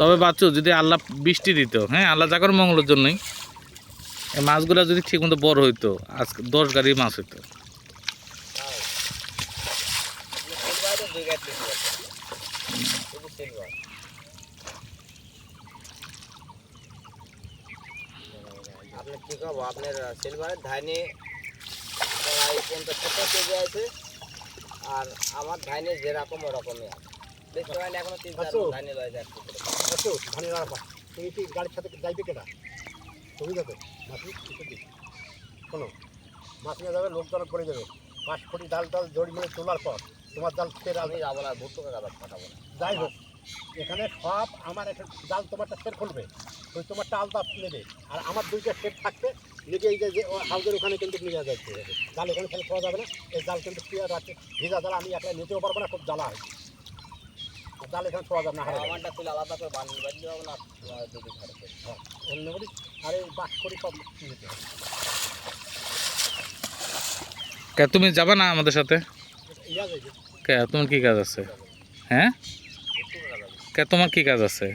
তবে বাচ্চু, যদি আল্লাহ বৃষ্টি দিত হ্যাঁ আল্লাহ জাগর মঙ্গলের জন্যই এই মাছগুলো যদি ঠিক মতো বড় হইতো আজকে দশ গাড়ি মাছ হইতো। আপনার কি খাব? আপনার সিলভারের ধানে প্রায় পঞ্চাশ টাকা কেজি আছে। আর আমার ধানে যেরকম ওরকমই আছে। দেখতে পারেন এখনও তিন চার আচ্ছা। ধানে। আচ্ছা। তুমি কি গাড়ির সাথে যাইবে কেনা তুমি যাবে মাসি কিছু দিন শোনো মাছ নিয়ে যাবে লোক জনক করে যাবে। পাঁচ কোটি ডাল ডাল জড়ি মেরে তোলার পর তোমার জাল ফের আমি আমি যাব না ভুট্টো কাকা পাঠাবো না। যাই হোক। এখানে সব আমার একটা জাল তোমারটা ফের খুলবে। ওই তোমারটা আলদা নেবে। আর আমার দুইটা সেট থাকবে। লেগে এই যে হাউজের ওখানে কিন্তু নিয়ে যাচ্ছে জাল এখানে ফেলে খাওয়া যাবে না। এই জাল কিন্তু কি রাতে ভিজা জাল আমি একলা নিতেও পারব না খুব জ্বালা হয়। জাল এখানে ছোঁয়া যাবে না হারে। আমারটা তুলে আলাদা করে বানিয়ে বানিয়ে যাব না তোমার দুটি খরচ অন্য করি আর এই বাস করি সব নিতে হবে। কে তুমি যাবে না আমাদের সাথে? ইয়া যাইবে। কে তোমার কি কাজ আছে? হ্যাঁ? তোমার কি কাজ আছে।